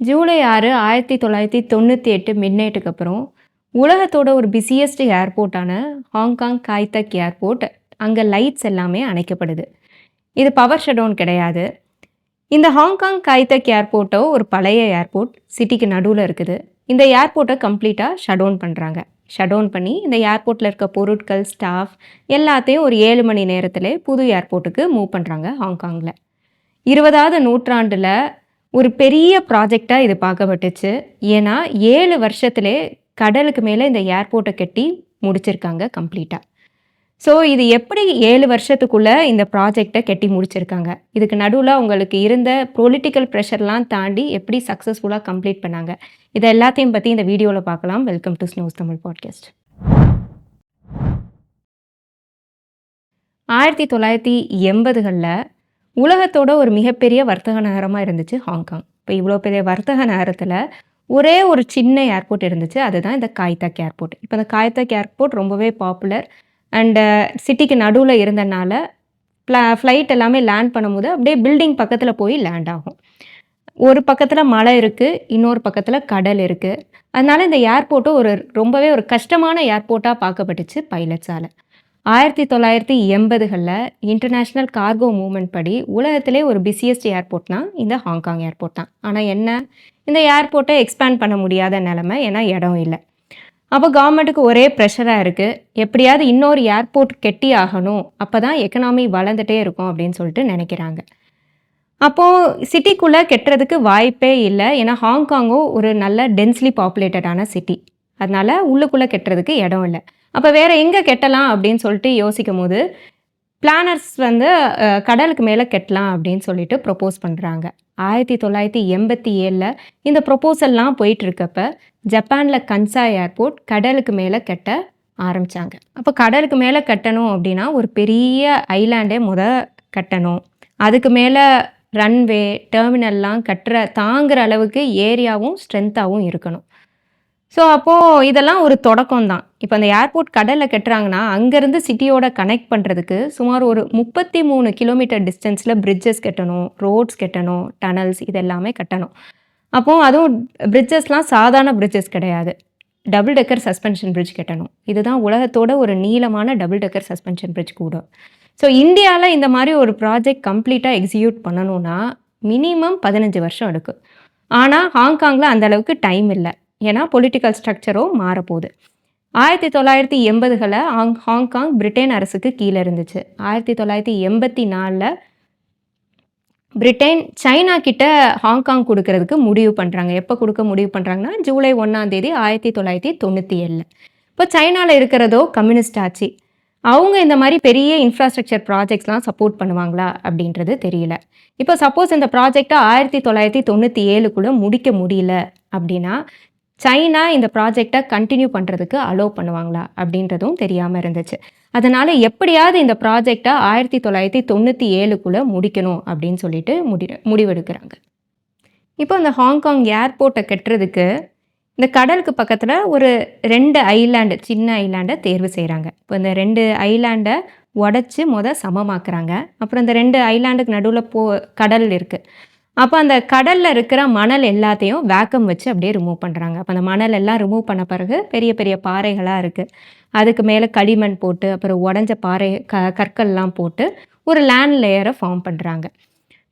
ஜூலை ஆறு ஆயிரத்தி தொள்ளாயிரத்தி தொண்ணூற்றி எட்டு மிட்நைட்டுக்கு அப்புறம் உலகத்தோட ஒரு busiest ஏர்போர்ட்டான Hong Kong Kai Tak airport அங்கே லைட்ஸ் எல்லாமே அணைக்கப்படுது. இது பவர் ஷட்டவுன் கிடையாது. இந்த ஹாங்காங் காய்தக் ஏர்போர்ட்டோ ஒரு பழைய ஏர்போர்ட் சிட்டிக்கு நடுவில் இருக்குது. இந்த ஏர்போர்ட்டை கம்ப்ளீட்டாக ஷடோன் பண்ணுறாங்க ஷடோன் பண்ணி இந்த ஏர்போர்ட்டில் இருக்க பொருட்கள் ஸ்டாஃப் எல்லாத்தையும் ஒரு ஏழு மணி நேரத்தில் புது ஏர்போர்ட்டுக்கு மூவ் பண்ணுறாங்க ஹாங்காங்கில் இருபதாவது நூற்றாண்டில் ஒரு பெரிய ப்ராஜெக்டாக இது பார்க்கப்பட்டுச்சு. ஏன்னா ஏழு வருஷத்துலே கடலுக்கு மேலே இந்த ஏர்போர்ட்டை கட்டி முடிச்சிருக்காங்க கம்ப்ளீட்டாக ஸோ இது எப்படி ஏழு வருஷத்துக்குள்ளே இந்த ப்ராஜெக்டை கட்டி முடிச்சிருக்காங்க? இதுக்கு நடுவில் உங்களுக்கு இருந்த பொலிட்டிக்கல் ப்ரெஷர்லாம் தாண்டி எப்படி சக்ஸஸ்ஃபுல்லாக கம்ப்ளீட் பண்ணாங்க? இதை எல்லாத்தையும் பற்றி இந்த வீடியோவில் பார்க்கலாம். Welcome to Snows Tamil podcast ஆயிரத்தி தொள்ளாயிரத்தி எண்பதுகளில் உலகத்தோட ஒரு மிகப்பெரிய வர்த்தக நகரமாக இருந்துச்சு ஹாங்காங். இப்போ இவ்வளோ பெரிய வர்த்தக நகரத்தில் ஒரே ஒரு சின்ன ஏர்போர்ட் இருந்துச்சு. அதுதான் இந்த காய்தாக் ஏர்போர்ட். இப்போ இந்த காய்தாக் ஏர்போர்ட் ரொம்பவே பாப்புலர். அண்டு சிட்டிக்கு நடுவில் இருந்தனால ஃப்ளா ஃப்ளைட் எல்லாமே லேண்ட் பண்ணும்போது அப்படியே பில்டிங் பக்கத்தில் போய் லேண்ட் ஆகும். ஒரு பக்கத்தில் மலை இருக்குது இன்னொரு பக்கத்தில் கடல் இருக்குது அதனால் இந்த ஏர்போர்ட்டும் ஒரு ரொம்பவே ஒரு கஷ்டமான ஏர்போர்ட்டாக பார்க்கப்பட்டுச்சு பைலட்ஸால். ஆயிரத்தி தொள்ளாயிரத்தி எண்பதுகளில் இன்டர்நேஷ்னல் கார்கோ மூவ்மெண்ட் படி உலகத்திலே ஒரு பிஸியஸ்ட் ஏர்போர்ட்னா இந்த ஹாங்காங் ஏர்போர்ட் தான். ஆனால் என்ன? இந்த ஏர்போர்ட்டை எக்ஸ்பேண்ட் பண்ண முடியாத நிலமை ஏன்னா இடம் இல்லை. அப்போ கவர்மெண்ட்டுக்கு ஒரே ப்ரெஷராக இருக்குது எப்படியாவது இன்னொரு ஏர்போர்ட் கெட்டி ஆகணும். அப்போ தான் எக்கனாமி வளர்ந்துட்டே இருக்கும் அப்படின்னு சொல்லிட்டு நினைக்கிறாங்க. அப்போது சிட்டிக்குள்ளே கெட்டுறதுக்கு வாய்ப்பே இல்லை. ஏன்னா ஹாங்காங்கும் ஒரு நல்ல டென்ஸ்லி பாப்புலேட்டடான சிட்டி அதனால் உள்ளுக்குள்ளே கெட்டுறதுக்கு இடம் இல்லை. அப்போ வேறு எங்கே கெட்டலாம் அப்படின்னு சொல்லிட்டு யோசிக்கும் போது பிளானர்ஸ் வந்து கடலுக்கு மேலே கெட்டலாம் அப்படின்னு சொல்லிட்டு ப்ரொப்போஸ் பண்ணுறாங்க ஆயிரத்தி தொள்ளாயிரத்தி எண்பத்தி ஏழில் இந்த ப்ரொப்போசல்லாம் போயிட்டுருக்கப்ப ஜப்பானில் கன்சா ஏர்போர்ட் கடலுக்கு மேலே கட்ட ஆரம்பித்தாங்க அப்போ கடலுக்கு மேலே கட்டணும் அப்படின்னா ஒரு பெரிய ஐலாண்டே முத கட்டணும். அதுக்கு மேலே ரன்வே டெர்மினல்லாம் கட்டுற தாங்குற அளவுக்கு ஏரியாவும் ஸ்ட்ரென்த்தாகவும் இருக்கணும். ஸோ அப்போது இதெல்லாம் ஒரு தொடக்கம் தான் இப்போ அந்த ஏர்போர்ட் கடலில் கட்டுறாங்கன்னா அங்கேருந்து சிட்டியோட கனெக்ட் பண்ணுறதுக்கு சுமார் ஒரு முப்பத்தி மூணு கிலோமீட்டர் டிஸ்டன்ஸில் பிரிட்ஜஸ் கட்டணும் ரோட்ஸ் கட்டணும் டனல்ஸ் இது எல்லாமே கட்டணும். அப்போது அதுவும் பிரிட்ஜஸ்லாம் சாதாரண பிரிட்ஜஸ் கிடையாது. டபுள் டெக்கர் சஸ்பென்ஷன் பிரிட்ஜ் கட்டணும். இதுதான் உலகத்தோட ஒரு நீளமான டபுள் டெக்கர் சஸ்பென்ஷன் பிரிட்ஜ் கூட. ஸோ இந்தியாவில் இந்த மாதிரி ஒரு ப்ராஜெக்ட் கம்ப்ளீட்டாக எக்ஸிக்யூட் பண்ணணும்னா மினிமம் பதினஞ்சு வருஷம் எடுக்கும். ஆனால் ஹாங்காங்கில் அந்தளவுக்கு டைம் இல்லை. ஏன்னா பொலிட்டிக்கல் ஸ்ட்ரக்சரும் மாறப்போகுது. ஆயிரத்தி தொள்ளாயிரத்தி எண்பதுகளில் ஹாங் ஹாங்காங் பிரிட்டன் அரசுக்கு கீழே இருந்துச்சு. ஆயிரத்தி தொள்ளாயிரத்தி எண்பத்தி நாலில் பிரிட்டன் சைனா கிட்ட ஹாங்காங் கொடுக்கறதுக்கு முடிவு பண்ணுறாங்க எப்போ கொடுக்க முடிவு பண்ணுறாங்கன்னா ஜூலை ஒன்றாம் தேதி ஆயிரத்தி தொள்ளாயிரத்தி தொண்ணூற்றி ஏழில். இப்போ சைனாவில் இருக்கிறதோ கம்யூனிஸ்ட் ஆட்சி. அவங்க இந்த மாதிரி பெரிய இன்ஃப்ராஸ்ட்ரக்சர் ப்ராஜெக்ட்ஸ்லாம் சப்போர்ட் பண்ணுவாங்களா அப்படின்றது தெரியல. இப்போ சப்போஸ் இந்த ப்ராஜெக்டை ஆயிரத்தி தொள்ளாயிரத்தி தொண்ணூற்றி ஏழுக்குள்ளே முடிக்க முடியல அப்படின்னா சைனா இந்த ப்ராஜெக்டை கண்டினியூ பண்ணுறதுக்கு அலோவ் பண்ணுவாங்களா அப்படின்றதும் தெரியாமல் இருந்துச்சு. அதனால் எப்படியாவது இந்த ப்ராஜெக்டை ஆயிரத்தி தொள்ளாயிரத்தி தொண்ணூற்றி ஏழுக்குள்ளே முடிக்கணும் அப்படின்னு சொல்லிட்டு முடி முடிவெடுக்கிறாங்க. இப்போ இந்த ஹாங்காங் ஏர்போர்ட்டை கட்டுறதுக்கு இந்த கடலுக்கு பக்கத்தில் ஒரு ரெண்டு ஐலாண்டு சின்ன ஐலாண்டை தேர்வு செய்கிறாங்க இப்போ இந்த ரெண்டு ஐலாண்டை உடச்சி மொதல் சமமாக்குறாங்க. அப்புறம் இந்த ரெண்டு ஐலாண்டுக்கு நடுவில் போ கடல் இருக்குது அப்போ அந்த கடலில் இருக்கிற மணல் எல்லாத்தையும் வேக்கம் வச்சு அப்படியே ரிமூவ் பண்ணுறாங்க அப்போ அந்த மணல் எல்லாம் ரிமூவ் பண்ண பிறகு பெரிய பெரிய பாறைகளாக இருக்குது அதுக்கு மேலே களிமண் போட்டு அப்புறம் உடஞ்ச பாறை க கற்கள்லாம் போட்டு ஒரு லேண்ட் லேயரை ஃபார்ம் பண்ணுறாங்க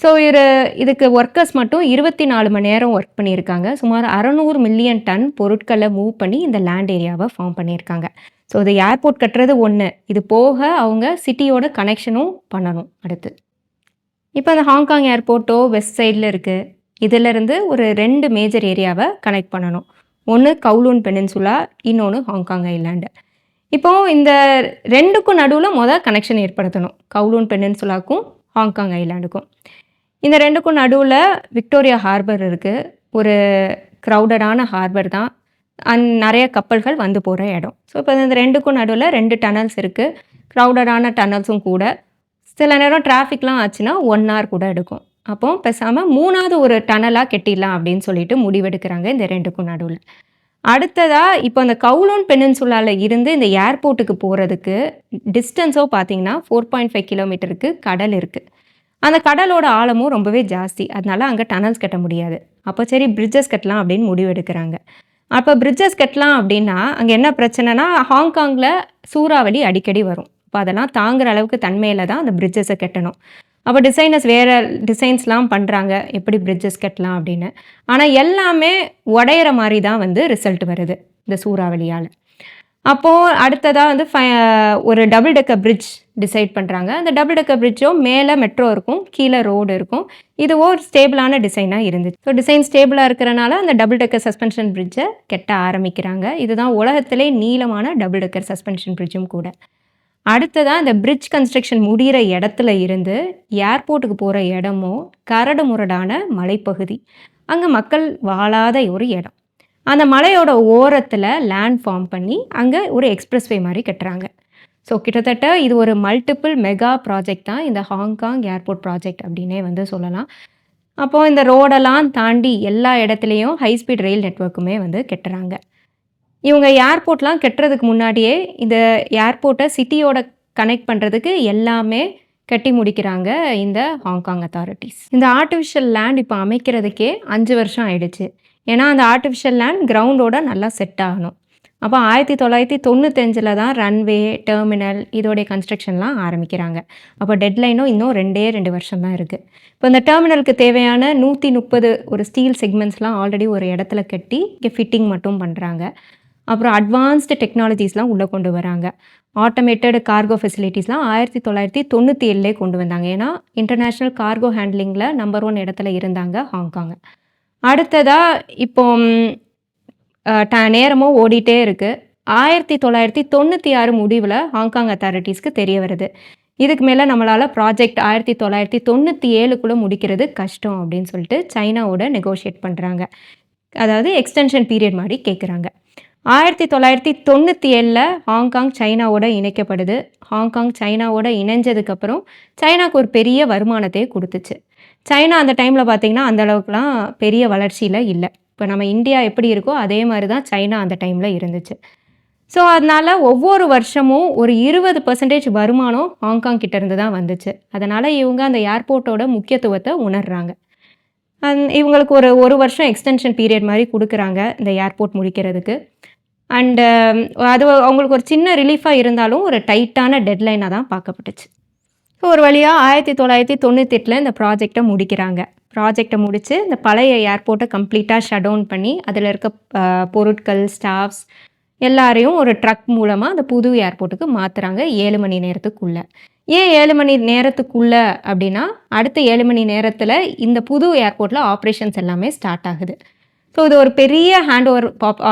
ஸோ இது இதுக்கு ஒர்க்கர்ஸ் மட்டும் இருபத்தி நாலு மணி நேரம் ஒர்க் பண்ணியிருக்காங்க. சுமார் அறநூறு மில்லியன் டன் பொருட்களை மூவ் பண்ணி இந்த லேண்ட் ஏரியாவை ஃபார்ம் பண்ணியிருக்காங்க. ஸோ இது ஏர்போர்ட் கட்டுறது ஒன்று இது போக அவங்க சிட்டியோட கனெக்ஷனும் பண்ணணும் அடுத்து. இப்போ அந்த ஹாங்காங் ஏர்போர்ட்டோ வெஸ்ட் சைடில் இருக்குது இதிலிருந்து ஒரு ரெண்டு மேஜர் ஏரியாவை கனெக்ட் பண்ணணும். ஒன்று கவுலூன் பெனின்சுலா இன்னொன்று ஹாங்காங் ஐலாண்டு. இப்போது இந்த ரெண்டுக்கும் நடுவில் மொதல் கனெக்ஷன் ஏற்படுத்தணும். கவுலூன் பெனின்சுலாக்கும் ஹாங்காங் ஐலாண்டுக்கும். இந்த ரெண்டுக்கும் நடுவில் விக்டோரியா ஹார்பர் இருக்குது ஒரு க்ரௌடடான ஹார்பர் தான். அந் நிறைய கப்பல்கள் வந்து போகிற இடம். ஸோ இப்போ இந்த ரெண்டுக்கும் நடுவில் ரெண்டு டனல்ஸ் இருக்குது க்ரௌடடான டனல்ஸும் கூட. சில நேரம் டிராஃபிக்லாம் ஆச்சுன்னா ஒன் ஹவர் கூட எடுக்கும். அப்போ பேசாமல் மூணாவது ஒரு டனலாக கெட்டிடலாம் அப்படின்னு சொல்லிட்டு முடிவெடுக்கிறாங்க இந்த ரெண்டுக்கும் நடுவில். அடுத்ததாக இப்போ அந்த கவுலோன் பெனின்சுலாவில் இருந்து இந்த ஏர்போர்ட்டுக்கு போகிறதுக்கு டிஸ்டன்ஸோ பார்த்தீங்கன்னா ஃபோர் பாயிண்ட் ஃபைவ் கிலோமீட்டருக்கு கடல் இருக்குது அந்த கடலோட ஆழமும் ரொம்பவே ஜாஸ்தி. அதனால அங்கே டனல்ஸ் கட்ட முடியாது. அப்போ சரி பிரிட்ஜஸ் கட்டலாம் அப்படின்னு முடிவெடுக்கிறாங்க. அப்போ பிரிட்ஜஸ் கட்டலாம் அப்படின்னா அங்கே என்ன பிரச்சனைனா ஹாங்காங்கில் சூறாவளி அடிக்கடி வரும். அப்போ அதெல்லாம் தாங்குற அளவுக்கு தன்மையில் தான் அந்த பிரிட்ஜஸை கட்டணும். அப்போ டிசைனர்ஸ் வேறு டிசைன்ஸ்லாம் பண்ணுறாங்க எப்படி பிரிட்ஜஸ் கட்டலாம் அப்படின்னு. ஆனால் எல்லாமே உடையிற மாதிரி தான் வந்து ரிசல்ட் வருது இந்த சூறாவளியால். அப்போது அடுத்ததாக வந்து ஃபை ஒரு டபுள் டெக்கர் பிரிட்ஜ் டிசைட் பண்ணுறாங்க அந்த டபுள் டெக்கர் பிரிட்ஜோ மேலே மெட்ரோ இருக்கும் கீழே ரோடு இருக்கும். இதுவோ ஒரு ஸ்டேபிளான டிசைனாக இருந்துச்சு. ஸோ டிசைன் ஸ்டேபிளாக இருக்கிறனால அந்த டபுள் டெக்கர் சஸ்பென்ஷன் பிரிட்ஜை கெட்ட ஆரம்பிக்கிறாங்க. இதுதான் உலகத்திலே நீளமான டபுள் டெக்கர் சஸ்பென்ஷன் பிரிட்ஜும் கூட. அடுத்ததாக இந்த பிரிட்ஜ் கன்ஸ்ட்ரக்ஷன் முடிகிற இடத்துல இருந்து ஏர்போர்ட்டுக்கு போகிற இடமும் கரடு முரடான மலைப்பகுதி. அங்கே மக்கள் வாழாத ஒரு இடம். அந்த மலையோட ஓரத்தில் லேண்ட் ஃபார்ம் பண்ணி அங்கே ஒரு எக்ஸ்பிரஸ்வே மாதிரி கட்டுறாங்க. ஸோ கிட்டத்தட்ட இது ஒரு மல்டிபிள் மெகா ப்ராஜெக்ட் தான். இந்த ஹாங்காங் ஏர்போர்ட் ப்ராஜெக்ட் அப்படின்னே வந்து சொல்லலாம். அப்போது இந்த ரோடெல்லாம் தாண்டி எல்லா இடத்துலையும் ஹை ஸ்பீட் ரயில் நெட்ஒர்க்குமே வந்து கெட்டுறாங்க. இவங்க ஏர்போர்ட்லாம் கெட்டுறதுக்கு முன்னாடியே இந்த ஏர்போர்ட்டை சிட்டியோட கனெக்ட் பண்ணுறதுக்கு எல்லாமே கட்டி முடிக்கிறாங்க இந்த ஹாங்காங் அத்தாரிட்டிஸ் இந்த ஆர்டிஃபிஷியல் லேண்ட் இப்போ அமைக்கிறதுக்கே அஞ்சு வருஷம் ஆயிடுச்சு. ஏன்னா அந்த ஆர்டிஃபிஷியல் லேண்ட் கிரவுண்டோட நல்லா செட் ஆகணும். அப்போ ஆயிரத்தி தொள்ளாயிரத்தி தொண்ணூத்தஞ்சில் தான் ரன்வே டெர்மினல் இதோடைய கன்ஸ்ட்ரக்ஷன்லாம் ஆரம்பிக்கிறாங்க. அப்போ டெட்லைனும் இன்னும் ரெண்டே ரெண்டு வருஷம் தான் இருக்குது இப்போ இந்த டெர்மினலுக்கு தேவையான நூற்றி முப்பது ஒரு ஸ்டீல் செக்மெண்ட்ஸ்லாம் ஆல்ரெடி ஒரு இடத்துல கட்டி இங்கே ஃபிட்டிங் மட்டும் பண்ணுறாங்க அப்புறம் அட்வான்ஸ்டு டெக்னாலஜிஸ்லாம் உள்ளே கொண்டு வராங்க. ஆட்டோமேட்டட் கார்கோ ஃபெசிலிட்டிஸ்லாம் ஆயிரத்தி தொள்ளாயிரத்தி தொண்ணூற்றி ஏழுலே கொண்டு வந்தாங்க. ஏன்னா இன்டர்நேஷ்னல் கார்கோ ஹேண்ட்லிங்கில் நம்பர் ஒன் இடத்துல இருந்தாங்க ஹாங்காங். அடுத்ததாக இப்போ ட நேரமும் ஓடிட்டே இருக்குது ஆயிரத்தி தொள்ளாயிரத்தி தொண்ணூற்றி ஆறு முடிவில் ஹாங்காங் அத்தாரிட்டிஸ்க்கு தெரிய வருது. இதுக்கு மேலே நம்மளால் ப்ராஜெக்ட் ஆயிரத்தி தொள்ளாயிரத்தி தொண்ணூற்றி ஏழுக்குள்ளே முடிக்கிறது கஷ்டம் அப்படின்னு சொல்லிட்டு சைனாவோட நெகோஷியேட் பண்ணுறாங்க அதாவது எக்ஸ்டென்ஷன் பீரியட் மாதிரி கேட்குறாங்க ஆயிரத்தி தொள்ளாயிரத்தி தொண்ணூற்றி ஏழில் ஹாங்காங் சைனாவோட இணைக்கப்படுது. ஹாங்காங் சைனாவோட இணைஞ்சதுக்கப்புறம் சைனாக்கு ஒரு பெரிய வருமானத்தை கொடுத்துச்சு. சைனா அந்த டைமில் பார்த்திங்கன்னா அந்தளவுக்குலாம் பெரிய வளர்ச்சியில் இல்லை. இப்போ நம்ம இந்தியா எப்படி இருக்கோ அதே மாதிரி தான் சைனா அந்த டைமில் இருந்துச்சு. ஸோ அதனால் ஒவ்வொரு வருஷமும் ஒரு இருபது பர்சன்டேஜ் வருமானம் ஹாங்காங் கிட்டேருந்து தான் வந்துச்சு. அதனால் இவங்க அந்த ஏர்போர்ட்டோட முக்கியத்துவத்தை உணர்றாங்க. இவங்களுக்கு ஒரு ஒரு வருஷம் எக்ஸ்டென்ஷன் பீரியட் மாதிரி கொடுக்குறாங்க இந்த ஏர்போர்ட் முடிக்கிறதுக்கு. அண்டு um, அது அவங்களுக்கு ஒரு சின்ன ரிலீஃபாக இருந்தாலும் ஒரு டைட்டான டெட்லைனாக தான் பார்க்கப்பட்டுச்சு. ஸோ ஒரு வழியாக ஆயிரத்தி தொள்ளாயிரத்தி தொண்ணூத்தெட்டில் இந்த ப்ராஜெக்டை முடிக்கிறாங்க. ப்ராஜெக்டை முடித்து இந்த பழைய ஏர்போர்ட்டை கம்ப்ளீட்டாக ஷட் டவுன் பண்ணி அதில் இருக்க பொருட்கள் ஸ்டாஃப்ஸ் எல்லாரையும் ஒரு ட்ரக் மூலமாக அந்த புது ஏர்போர்ட்டுக்கு மாற்றுறாங்க ஏழு மணி நேரத்துக்குள்ளே. ஏன் ஏழு மணி நேரத்துக்குள்ளே அப்படின்னா அடுத்த ஏழு மணி நேரத்தில் இந்த புது ஏர்போர்ட்டில் ஆப்ரேஷன்ஸ் எல்லாமே ஸ்டார்ட் ஆகுது. ஸோ இது ஒரு பெரிய ஹேண்ட் ஓவர் பாப்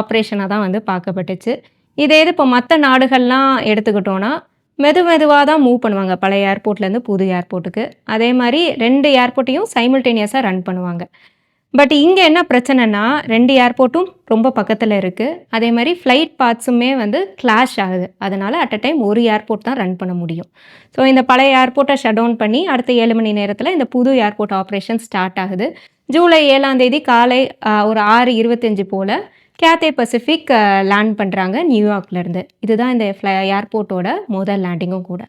ஆப்ரேஷனாக தான் வந்து பார்க்கப்பட்டுச்சு. இதே இது இப்போ மற்ற நாடுகள்லாம் எடுத்துக்கிட்டோன்னா மெது மெதுவாக தான் மூவ் பண்ணுவாங்க. பழைய ஏர்போர்ட்லேருந்து புது ஏர்போர்ட்டுக்கு அதே மாதிரி ரெண்டு ஏர்போர்ட்டையும் சைமில்டேனியஸாக ரன் பண்ணுவாங்க. பட் இங்கே என்ன பிரச்சனைனா ரெண்டு ஏர்போர்ட்டும் ரொம்ப பக்கத்தில் இருக்குது அதே மாதிரி ஃப்ளைட் பார்ட்ஸுமே வந்து கிளாஷ் ஆகுது. அதனால் அட் அ டைம் ஒரு ஏர்போர்ட் தான் ரன் பண்ண முடியும். ஸோ இந்த பழைய ஏர்போர்ட்டை ஷட் டவுன் பண்ணி அடுத்த ஏழு மணி நேரத்தில் இந்த புது ஏர்போர்ட் ஆப்ரேஷன் ஸ்டார்ட் ஆகுது. ஜூலை ஏழாம் தேதி காலை ஒரு ஆறு இருபத்தஞ்சி போல் கேத்தே பசிஃபிக் லேண்ட் பண்ணுறாங்க நியூயார்க்லேருந்து இதுதான் இந்த ஃப்ளை ஏர்போர்ட்டோட முதல் லேண்டிங்கும் கூட.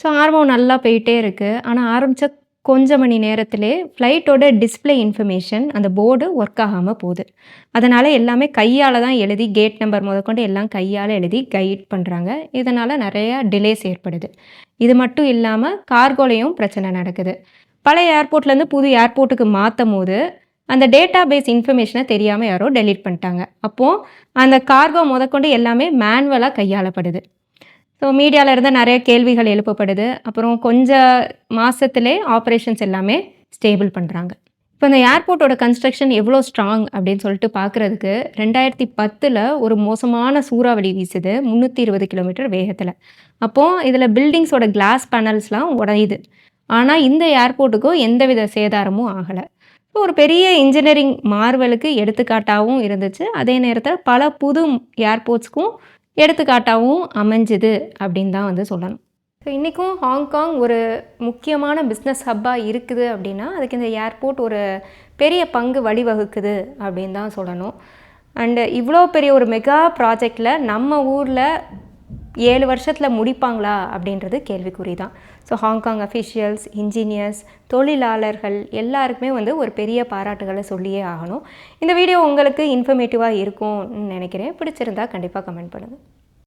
ஸோ ஆர்வம் நல்லா போயிட்டே இருக்குது ஆனால் ஆரம்பித்த கொஞ்ச மணி நேரத்திலே ஃப்ளைட்டோட டிஸ்பிளே இன்ஃபர்மேஷன் அந்த போர்டு ஒர்க் ஆகாமல் போகுது. அதனால் எல்லாமே கையால் தான் எழுதி கேட் நம்பர் முதற்கொண்டு எல்லாம் கையால் எழுதி கைட் பண்ணுறாங்க இதனால் நிறையா டிலேஸ் ஏற்படுது. இது மட்டும் இல்லாமல் கார்கோலையும் பிரச்சனை நடக்குது. பழைய ஏர்போர்ட்லேருந்து புது ஏர்போர்ட்டுக்கு மாற்றும் போது அந்த டேட்டா பேஸ் இன்ஃபர்மேஷனை தெரியாமல் யாரோ டெலீட் பண்ணிட்டாங்க. அப்போது அந்த கார்கோ முதற்கொண்டு எல்லாமே மேனுவலாக கையாளப்படுது. ஸோ மீடியாவில் இருந்த நிறைய கேள்விகள் எழுப்பப்படுது. அப்புறம் கொஞ்சம் மாதத்துலே ஆப்ரேஷன்ஸ் எல்லாமே ஸ்டேபிள் பண்ணுறாங்க இப்போ இந்த ஏர்போர்ட்டோட கன்ஸ்ட்ரக்ஷன் எவ்வளோ ஸ்ட்ராங் அப்படின்னு சொல்லிட்டு பார்க்குறதுக்கு ரெண்டாயிரத்தி பத்தில் ஒரு மோசமான சூறாவளி வீசுது முந்நூற்றி இருபது கிலோமீட்டர் வேகத்தில். அப்போது இதில் பில்டிங்ஸோட கிளாஸ் பேனல்ஸ்லாம் உடையுது. ஆனால் இந்த ஏர்போர்ட்டுக்கும் எந்தவித சேதாரமும் ஆகலை. ஸோ ஒரு பெரிய இன்ஜினியரிங் மார்வலுக்கு எடுத்துக்காட்டாகவும் இருந்துச்சு. அதே நேரத்தில் பல புது ஏர்போர்ட்ஸ்க்கும் எடுத்துக்காட்டாகவும் அமைஞ்சுது அப்படின்னு தான் வந்து சொல்லணும். ஸோ இன்றைக்கும் ஹாங்காங் ஒரு முக்கியமான பிஸ்னஸ் ஹப்பாக இருக்குது அப்படின்னா அதுக்கு இந்த ஏர்போர்ட் ஒரு பெரிய பங்கு வழிவகுக்குது அப்படின்னு தான் சொல்லணும். அண்டு இவ்வளோ பெரிய ஒரு மெகா ப்ராஜெக்டில் நம்ம ஊரில் ஏழு வருஷத்தில் முடிப்பாங்களா அப்படின்றது கேள்விக்குறி தான். ஸோ ஹாங்காங் அஃபிஷியல்ஸ் இன்ஜினியர்ஸ் தொழிலாளர்கள் எல்லாருக்குமே வந்து ஒரு பெரிய பாராட்டுகளை சொல்லியே ஆகணும். இந்த வீடியோ உங்களுக்கு இன்ஃபர்மேட்டிவாக இருக்கும்னு நினைக்கிறேன். பிடிச்சிருந்தா கண்டிப்பாக கமெண்ட் பண்ணுங்கள்